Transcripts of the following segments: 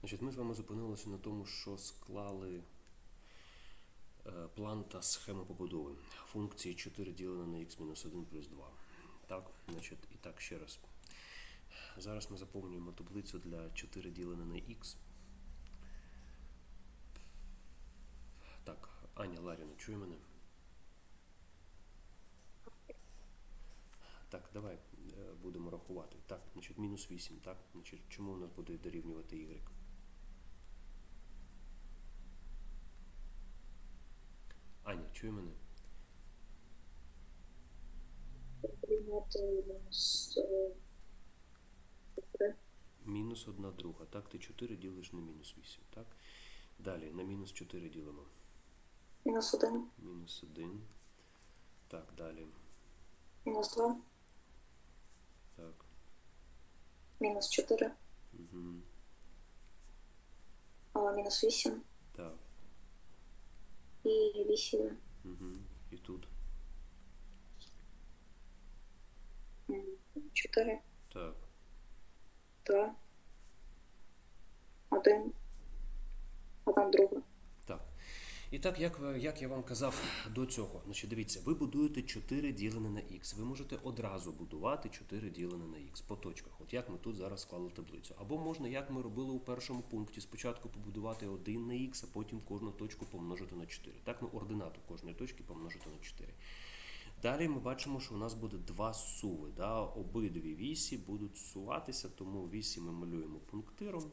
Значить, ми з вами зупинилися на тому, що склали е, план та схему побудови функції 4 ділене на x-1 плюс 2. Так, значить, і так, ще раз. Зараз ми заповнюємо таблицю для 4 ділене на x. Так, Аня Ларіна, чує мене? Так, давай е, будемо рахувати. Так, значить, мінус 8, так? Значить, чому у нас буде дорівнювати y? чує мене? прийняти мінус е, чотири. Мінус 1 друга. Так, ти 4 ділиш на мінус 8, так? Далі на мінус 4 ділимо. мінус один, Мінус 1. Так, далі. мінус два, Так. мінус чотири, Угу. а мінус вісім Так. і вісім, Угу. І тут. чотири, Так. два, один, одна друга. І так, як, як я вам казав до цього, значить, дивіться, ви будуєте 4 ділене на х. Ви можете одразу будувати 4 ділене на х по точках. От як ми тут зараз склали таблицю. Або можна, як ми робили у першому пункті, спочатку побудувати 1 на х, а потім кожну точку помножити на 4. Так, ну ординату кожної точки помножити на 4. Далі ми бачимо, що у нас буде два суви. Да? Обидві вісі будуть суватися, тому вісі ми малюємо пунктиром.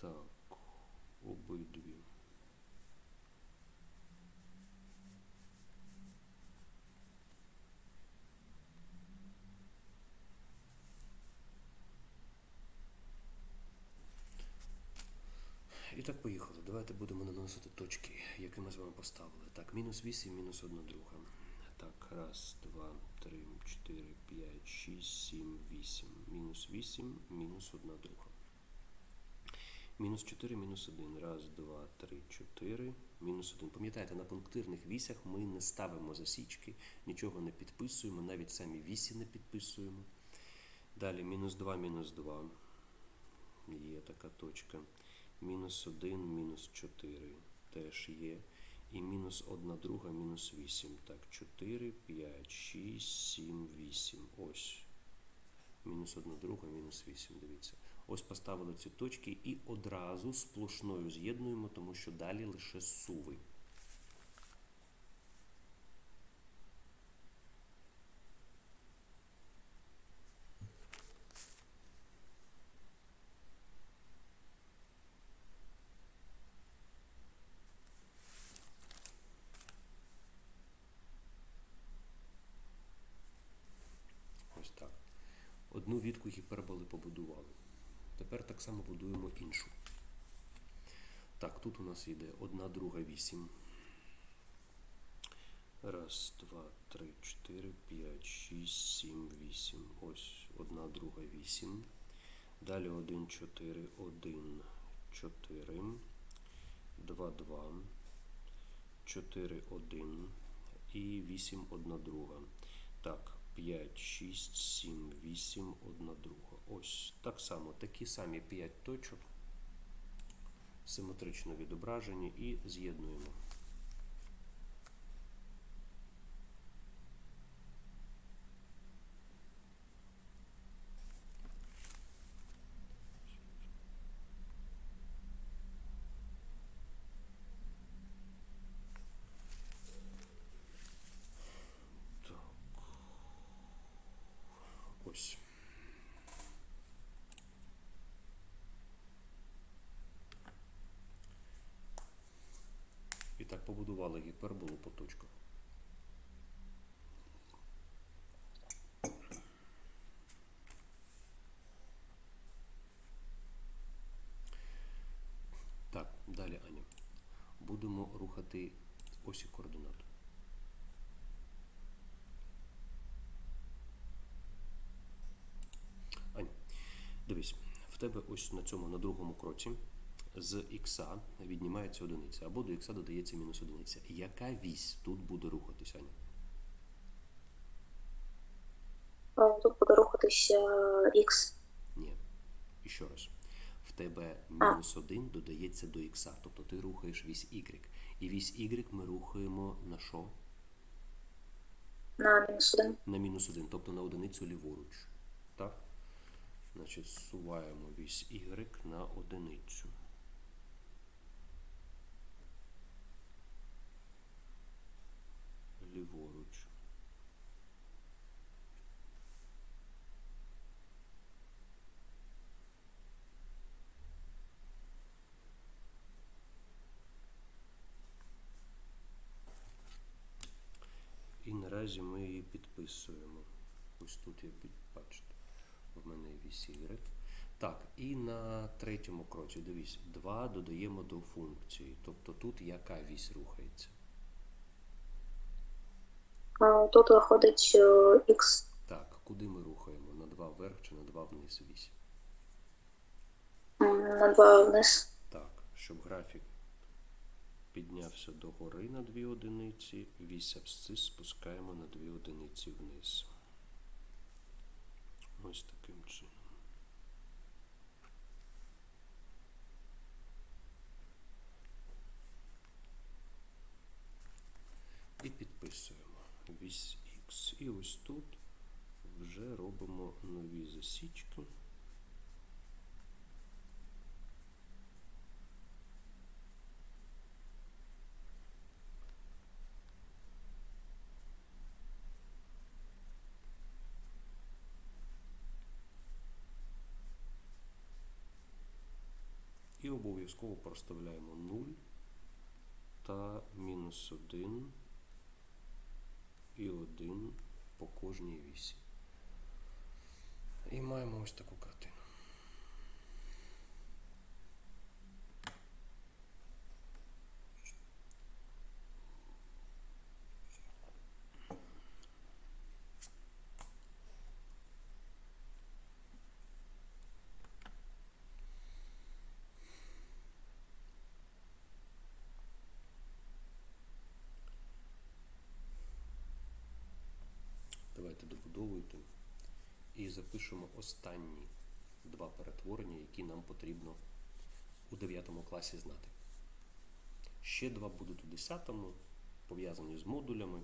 Так, обидві. І так, поїхали. Давайте будемо наносити точки, які ми з вами поставили. Так, мінус 8, мінус 1 друга. Так, раз, два, три, чотири, п'ять, шість, сім, вісім. Мінус 8, мінус 1 друга. Мінус 4, мінус 1. Раз, два, три, чотири, мінус 1. Пам'ятаєте, на пунктирних вісях ми не ставимо засічки, нічого не підписуємо, навіть самі вісі не підписуємо. Далі мінус 2, мінус 2. Є така точка. Мінус 1, мінус 4 теж є. І мінус 1 друга, мінус 8. Так, 4, 5, 6, 7, 8. Ось. Мінус 1 друга, мінус 8. Дивіться. Ось поставили ці точки і одразу сплошною з'єднуємо, тому що далі лише суви. Ось так. Одну відку гіперболи побудували. Тепер так само будуємо іншу. Так, тут у нас йде одна друга вісім. Раз, два, три, чотири, п'ять, шість, сім, вісім. Ось одна друга вісім. Далі один, чотири, один, чотири. Два, два. Чотири, один. І вісім, одна друга. Так, 5, 6, 7, 8, 1 друга. Ось так само, такі самі 5 точок, симетрично відображені і з'єднуємо. так побудували гіперболу по точках. Так, далі, Аня. Будемо рухати осі координат. Аня, дивись, в тебе ось на цьому, на другому кроці з х віднімається одиниця, або до х додається мінус одиниця. Яка вісь тут буде рухатися, Аня? Е, Тут буде рухатися Х. Ні. І ще раз. В тебе мінус 1 додається до х, тобто ти рухаєш вісь y. І вісь y ми рухаємо на що? на мінус 1. На мінус 1, тобто на одиницю ліворуч. Так? Значить, суваємо вісь y на одиницю. Ліворуч. І наразі ми її підписуємо. Ось тут я бачите, в мене Y. Так, і на третьому кроці, дивись, 2 додаємо до функції. Тобто тут яка вісь рухається? Е, Тут виходить Х. Так, куди ми рухаємо? На 2 вверх чи на 2 вниз вісь? На 2 вниз. Так, щоб графік піднявся догори на 2 одиниці, вісь абсцис спускаємо на 2 одиниці вниз. Ось таким чином. І підписуємо вісь Х. І ось тут вже робимо нові засічки. І обов'язково проставляємо 0 та мінус 1 і 1 по кожній вісі. І маємо ось таку картину. Давайте добудовуйте і запишемо останні два перетворення, які нам потрібно у 9 класі знати. Ще два будуть у 10, пов'язані з модулями.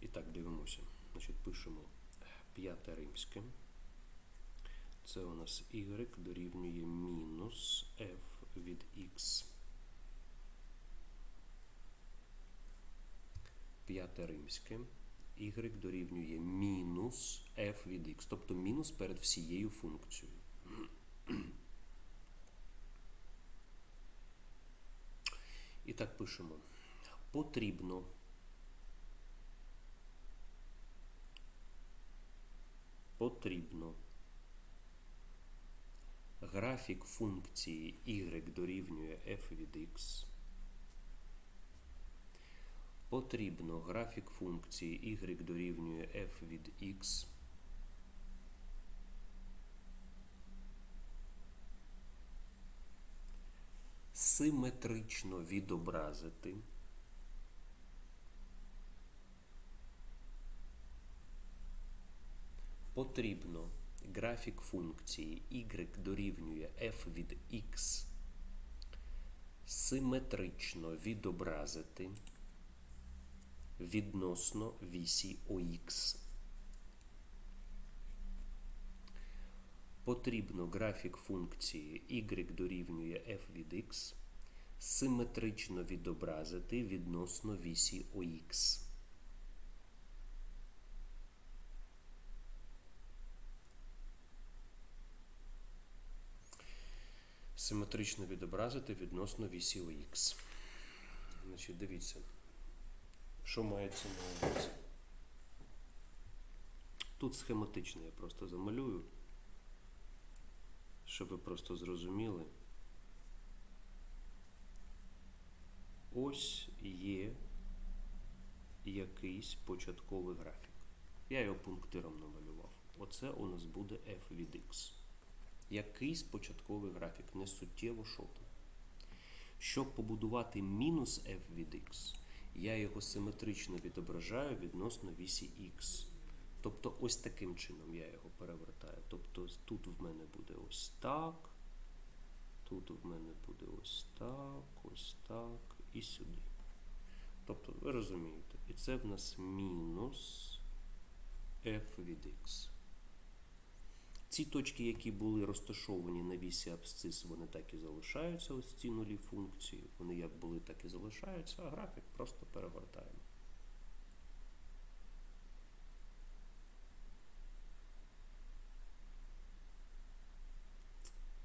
І так, дивимося. Значить, пишемо п'яте римське. Це у нас y дорівнює мінус f від x. П'яте римське. y дорівнює мінус f від x, тобто мінус перед всією функцією. І так пишемо. Потрібно потрібно графік функції y дорівнює f від x потрібно графік функції y дорівнює f від x. Симетрично відобразити. Потрібно графік функції y дорівнює f від x. Симетрично відобразити відносно вісі ОХ. Потрібно графік функції y дорівнює f від x симетрично відобразити відносно вісі ОХ. Симетрично відобразити відносно вісі ОХ. Значить, дивіться. Що мається на увазі? Тут схематично я просто замалюю, щоб ви просто зрозуміли. Ось є якийсь початковий графік. Я його пунктиром намалював. Оце у нас буде f від x. Якийсь початковий графік, не суттєво там. Щоб побудувати мінус f від x, я його симетрично відображаю відносно вісі x. Тобто ось таким чином я його перевертаю. Тобто тут в мене буде ось так, тут в мене буде ось так, ось так і сюди. Тобто, ви розумієте, і це в нас мінус f від x. Ці точки, які були розташовані на вісі абсцис, вони так і залишаються, ось ці нулі функції. Вони як були, так і залишаються, а графік просто перевертаємо.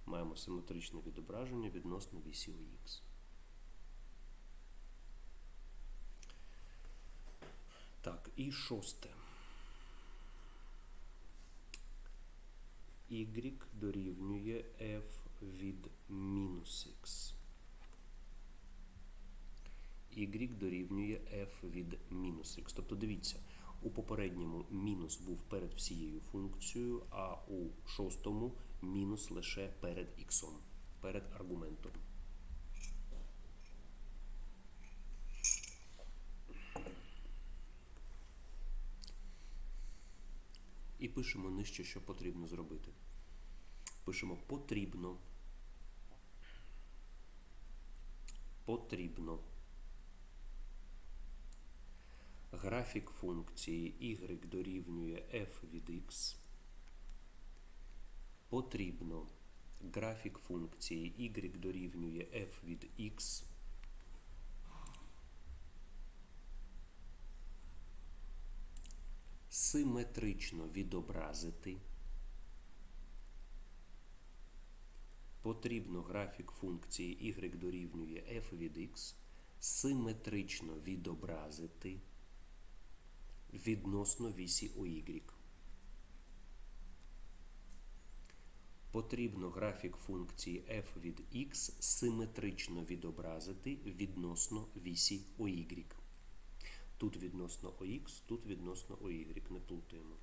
Маємо симетричне відображення відносно вісі ОХ. Так, і шосте. Y дорівнює f від мінус x. y дорівнює f від мінус x. Тобто дивіться, у попередньому мінус був перед всією функцією, а у шостому мінус лише перед x, перед аргументом. І пишемо нижче, що потрібно зробити. Пишемо потрібно. Потрібно. Графік функції y дорівнює f від x. Потрібно. Графік функції y дорівнює f від x. Симетрично відобразити. Потрібно графік функції y дорівнює f від x симетрично відобразити відносно вісі OY. Потрібно графік функції f від x симетрично відобразити відносно вісі OY. Тут відносно OX, тут відносно OY. Не плутаємо.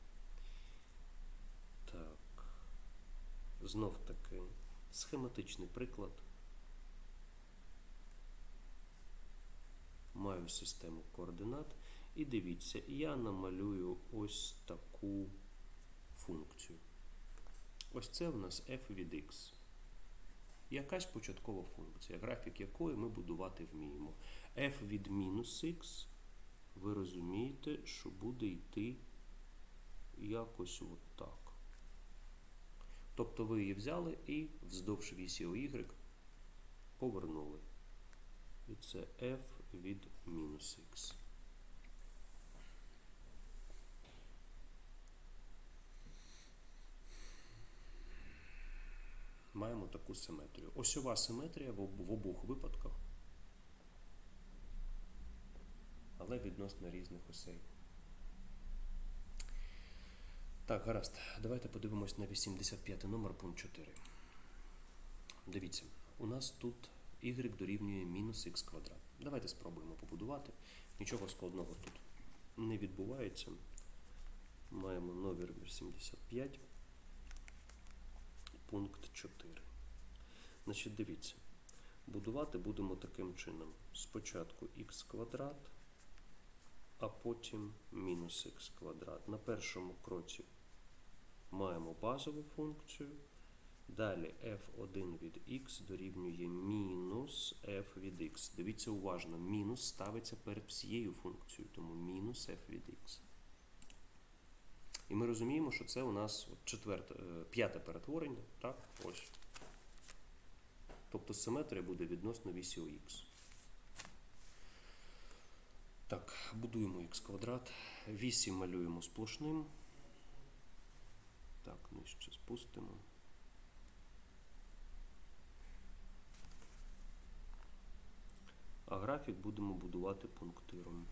Так. Знов таки схематичний приклад. Маю систему координат. І дивіться, я намалюю ось таку функцію. Ось це в нас f від x. Якась початкова функція, графік якої ми будувати вміємо. f від мінус x, ви розумієте, що буде йти якось от так. Тобто ви її взяли і вздовж вісі OY повернули. І це f від мінус х. Маємо таку симетрію. Осьова симетрія в обох випадках, але відносно різних осей. Так, гаразд. Давайте подивимось на 85 номер, пункт 4. Дивіться, у нас тут y дорівнює мінус х квадрат. Давайте спробуємо побудувати. Нічого складного тут не відбувається. Маємо номер 85, пункт 4. Значить, дивіться. Будувати будемо таким чином. Спочатку х квадрат, а потім мінус х квадрат. На першому кроці маємо базову функцію. Далі f1 від x дорівнює мінус f від x. Дивіться уважно, мінус ставиться перед всією функцією, тому мінус f від x. І ми розуміємо, що це у нас четверте, е, п'яте перетворення. Так, ось. Тобто симетрія буде відносно вісі ОХ. Так, будуємо х квадрат. 8 малюємо сплошним. Так, нижче спустимо. А графік будемо будувати пунктиром.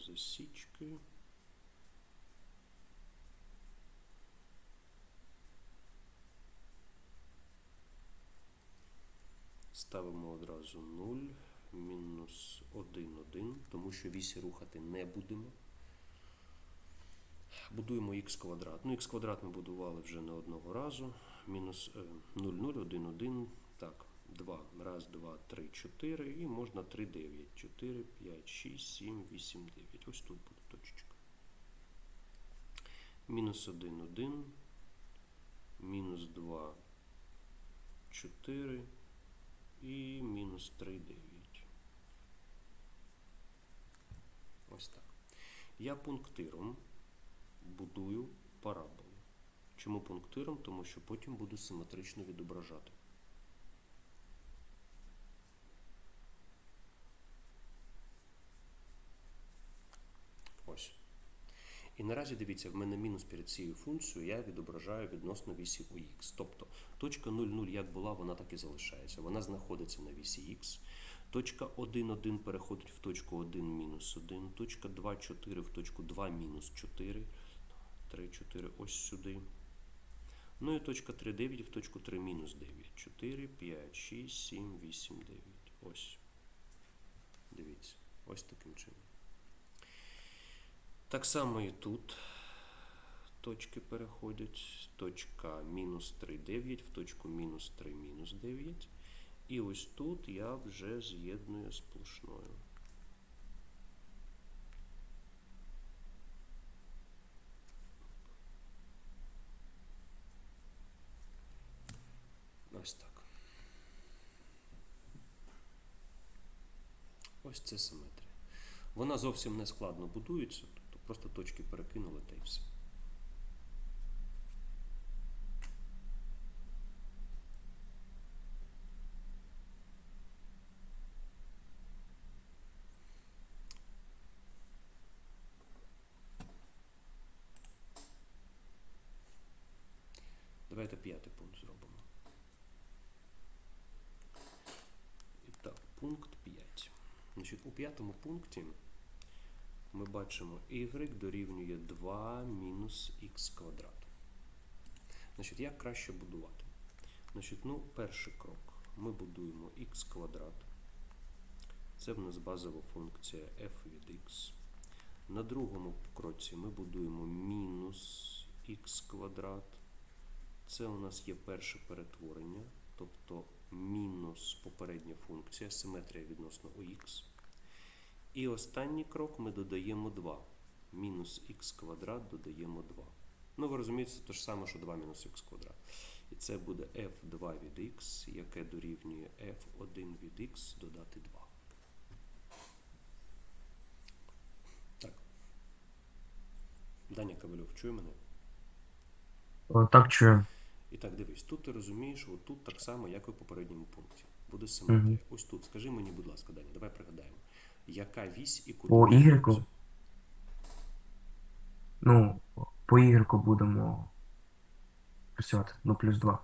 за. Ставимо одразу 0, мінус 1, 1, тому що вісі рухати не будемо. Будуємо х квадрат. Ну, х квадрат ми будували вже не одного разу. Мінус 0, 0, 1, 1. Так, 2. Раз, 2, 3, 4. І можна 3, 9. 4, 5, 6, 7, 8, 9. Ось тут буде точечка. Мінус 1, 1. Мінус 2, 4. І мінус 3, 9. Ось так. Я пунктиром будую параболу. Чому пунктиром? Тому що потім буду симетрично відображати. Ось. І наразі дивіться, в мене мінус перед цією функцією я відображаю відносно вісі УХ. Тобто точка 0,0 як була, вона так і залишається. Вона знаходиться на вісі Х. Точка 1,1 переходить в точку 1 мінус 1. Точка 2,4 в точку 2 мінус 4. 3, 4 ось сюди. Ну і точка 3, 9 в точку 3 мінус 9. 4, 5, 6, 7, 8, 9. Ось. Дивіться. Ось чином. Так само і тут точки переходять. Точка мінус 3, 9 в точку мінус 3, мінус 9. І ось тут я вже з'єдную сплошною. Ось так. Ось це симетрія. Вона зовсім не складно будується, просто точки перекинули та й все. Давайте п'ятий пункт зробимо. І так, пункт 5. Значить, у п'ятому пункті ми бачимо y дорівнює 2 мінус х квадрат. Значить, як краще будувати? Значить, ну, перший крок. Ми будуємо х квадрат. Це в нас базова функція f від x. На другому кроці ми будуємо мінус х квадрат. Це у нас є перше перетворення, тобто мінус попередня функція, симетрія відносно х. І останній крок ми додаємо 2. Мінус х квадрат додаємо 2. Ну, ви розумієте, це те ж саме, що 2 мінус х квадрат. І це буде f2 від x, яке дорівнює f1 від x додати 2. Так. Даня Ковальов, чує мене? О, Так чую. І так, дивись, тут ти розумієш, от тут так само, як і в попередньому пункті. Буде симетрія. Мгм. Ось тут. Скажи мені, будь ласка, Даня, давай пригадаємо. Яка вісь і куди? По Y? Ну, по Y будемо працювати. Ну, плюс 2.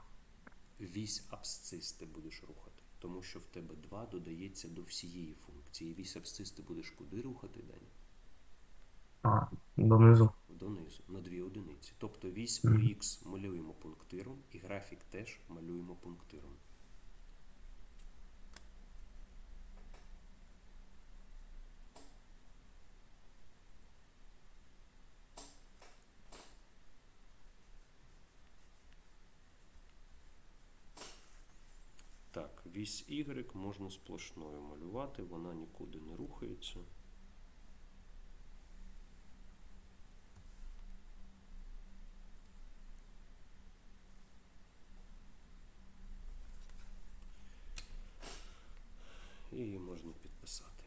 Вісь абсцис ти будеш рухати, тому що в тебе 2 додається до всієї функції. Вісь абсцис ти будеш куди рухати, Даня? А, донизу. Донизу, на дві одиниці. Тобто вісь Мгм. ОХ малюємо пунктиром, і графік теж малюємо пунктиром. Так, вісь Y можна сплошною малювати, вона нікуди не рухається. І її можна підписати.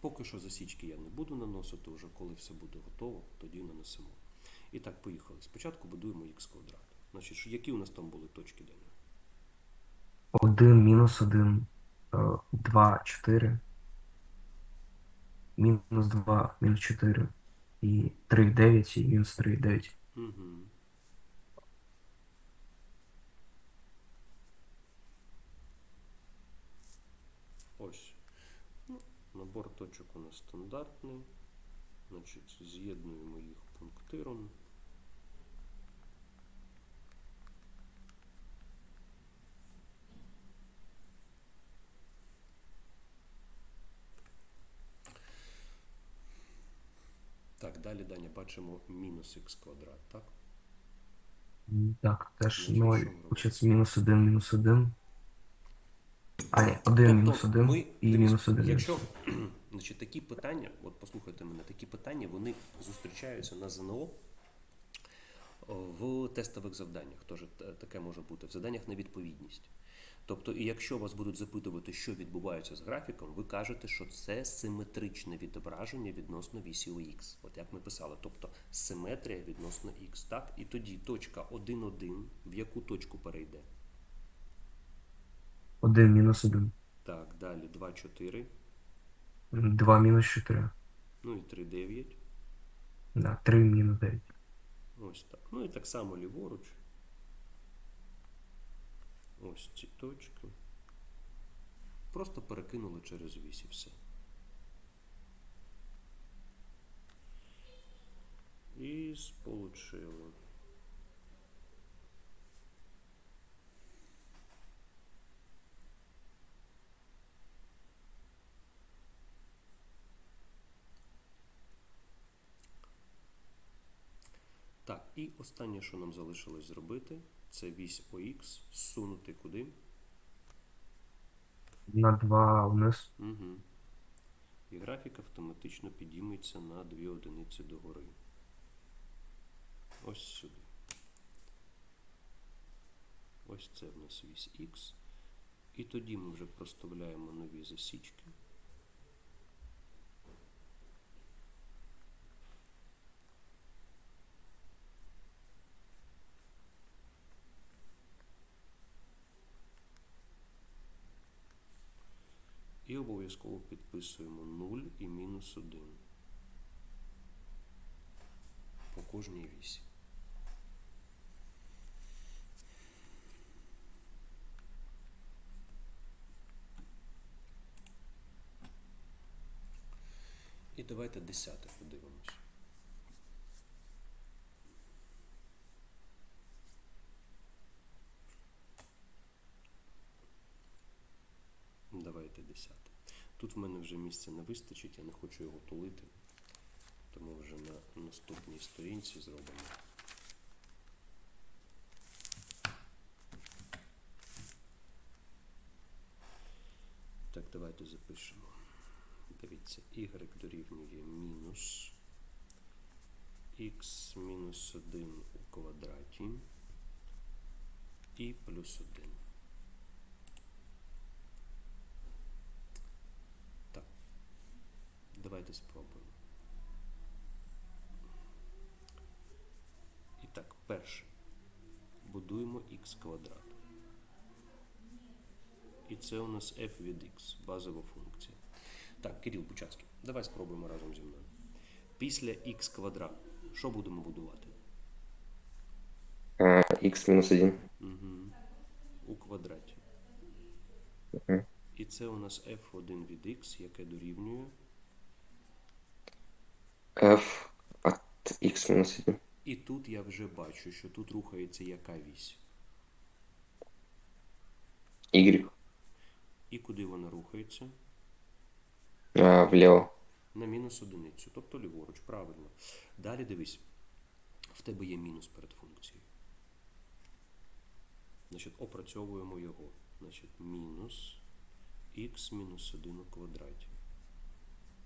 Поки що засічки я не буду наносити, вже коли все буде готово, тоді нанесемо. І так, поїхали. Спочатку будуємо х квадрат. Значить, які у нас там були точки Даня? 1, мінус 1, 2, 4. Мінус 2, мінус 4. І 3, 9, і мінус 3, 9. Угу. Ось. Ну, набор точок у нас стандартний. Значить, з'єднуємо їх пунктиром. Далі, Даня, бачимо мінус х квадрат, так? Так, теж Ну, 0. що ми? Получається мінус 1, мінус 1. А, ні, 1 мінус 1 ми, і дивіться, мінус 1. Якщо значить, такі питання, от послухайте мене, такі питання вони зустрічаються на ЗНО в тестових завданнях. Тож таке може бути в заданнях на відповідність. Тобто, і якщо вас будуть запитувати, що відбувається з графіком, ви кажете, що це симетричне відображення відносно вісі ОХ. От як ми писали, тобто симетрія відносно х. Так? І тоді точка 1,1 в яку точку перейде? 1 мінус 1. Так, далі 2, 4, 2 мінус 4. ну і 3, 9. Да, 3 мінус 9. Ось так. Ну і так само ліворуч. Ось ці точки. Просто перекинули через вісь і все. І сполучили. Так, і останнє, що нам залишилось зробити, це вісь ОХ зсунути куди? На 2 вниз. Угу. І графік автоматично підійметься на дві одиниці догори. Ось сюди. Ось це в нас вісь Х. І тоді ми вже проставляємо нові засічки. І обов'язково підписуємо 0 і мінус 1 по кожній вісі. І давайте десяте подивимось. Давайте десяте. Тут в мене вже місця не вистачить, я не хочу його тулити, тому вже на наступній сторінці зробимо. Так, давайте запишемо. Дивіться, y дорівнює мінус x мінус 1 у квадраті і плюс 1. Давайте спробуємо. І так, перше. Будуємо х квадрат. І це у нас f від x, базова функція. Так, Кирил Бучацький, давай спробуємо разом зі мною. Після х квадрат, що будемо будувати? А, x минус 1. Угу. У квадраті. Мгм. І це у нас f1 від x, яке дорівнює. F от x минус 1. І тут я вже бачу, що тут рухається яка вісь. y. І куди вона рухається? А, влево. На мінус одиницю, тобто ліворуч, правильно. Далі дивись, в тебе є мінус перед функцією. Значить, опрацьовуємо його. Значить, мінус х мінус 1 у квадраті.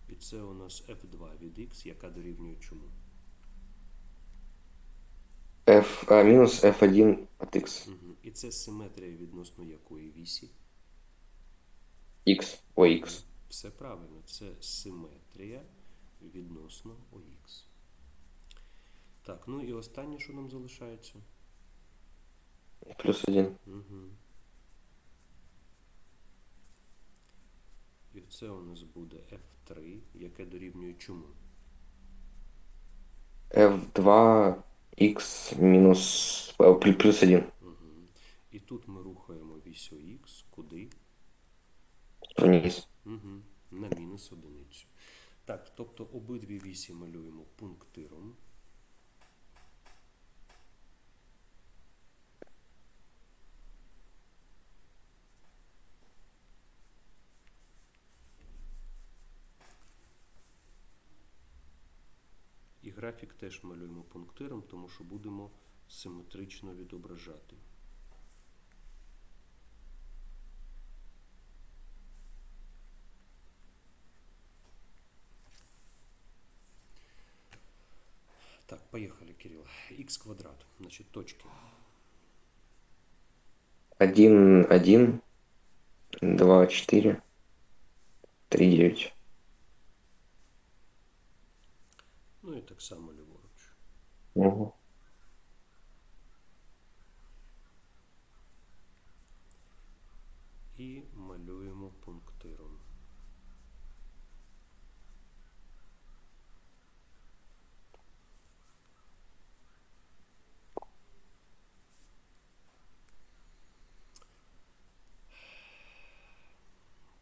І це у нас f2 від x, яка дорівнює чому? f, а, минус f1 от x. Угу. І це симетрія відносно якої вісі? x. Ой, x. Все правильно, це симетрія відносно ОХ. Так, ну і останнє, що нам залишається? Плюс 1. Угу. І це у нас буде F3, яке дорівнює чому? f2 x а, плю- плюс 1. Угу. І тут ми рухаємо вісь ОХ куди? Вниз. Угу. На мінус одиницю. Так, тобто обидві вісі малюємо пунктиром. графік теж малюємо пунктиром, тому що будемо симетрично відображати. Так, поехали, Кирилл. Х квадрат, значит, точки. 1, 1, 2, 4, 3, 9. Так само ліворуч. Угу. І малюємо пунктиром.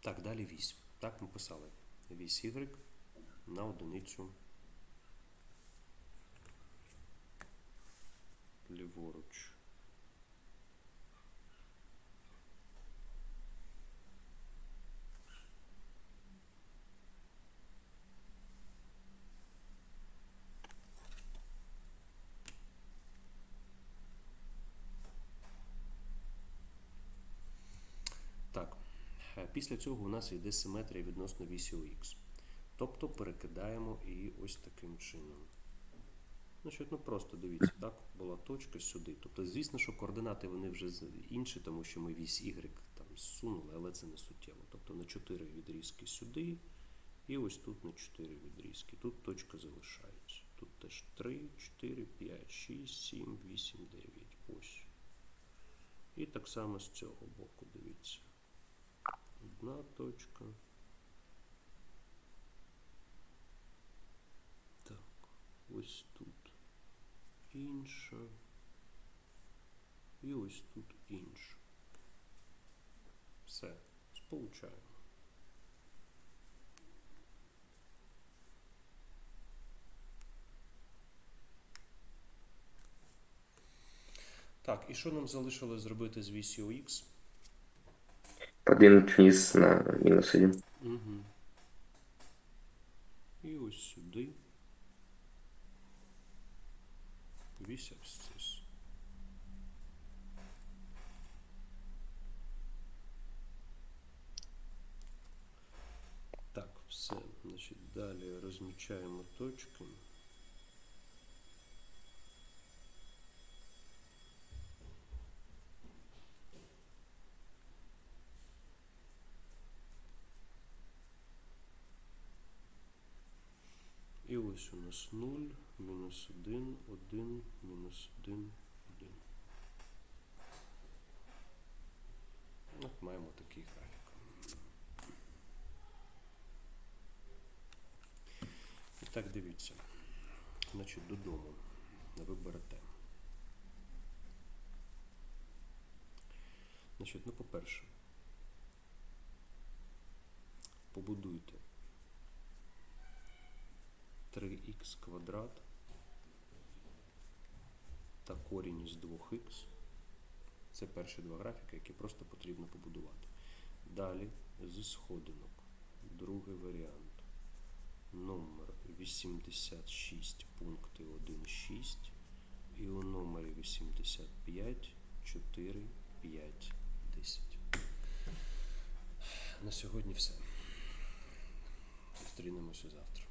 Так, далі вісь. Так ми писали. Вісь Y на одиницю ліворуч. Так, е, після цього у нас йде симетрія відносно вісі ОХ. Тобто перекидаємо її ось таким чином. Значить, ну просто дивіться, так, була точка сюди. Тобто, звісно, що координати вони вже інші, тому що ми вісь Y там зсунули, але це не суттєво. Тобто на 4 відрізки сюди, і ось тут на 4 відрізки. Тут точка залишається. Тут теж 3, 4, 5, 6, 7, 8, 9. Ось. І так само з цього боку, дивіться. Одна точка. Так, ось інша. І ось тут інша. Все, сполучаємо. Так, і що нам залишилось зробити з Х? Подвинуть вниз на минус один. Угу. І ось сюди. Вісь абсцис. Так, все. Значить, далі розмічаємо точки. Ось у нас 0, мінус 1, 1, мінус 1, 1. От маємо такий графік. І так, дивіться. Значить, додому ви берете. Значить, ну, по-перше, побудуйте 3х квадрат та корінь із 2х. Це перші два графіки, які просто потрібно побудувати. Далі зі сходинок. Другий варіант. Номер 86 пункти 1,6 і у номері 85 4, 5, 10. На сьогодні все. Зустрінемося завтра.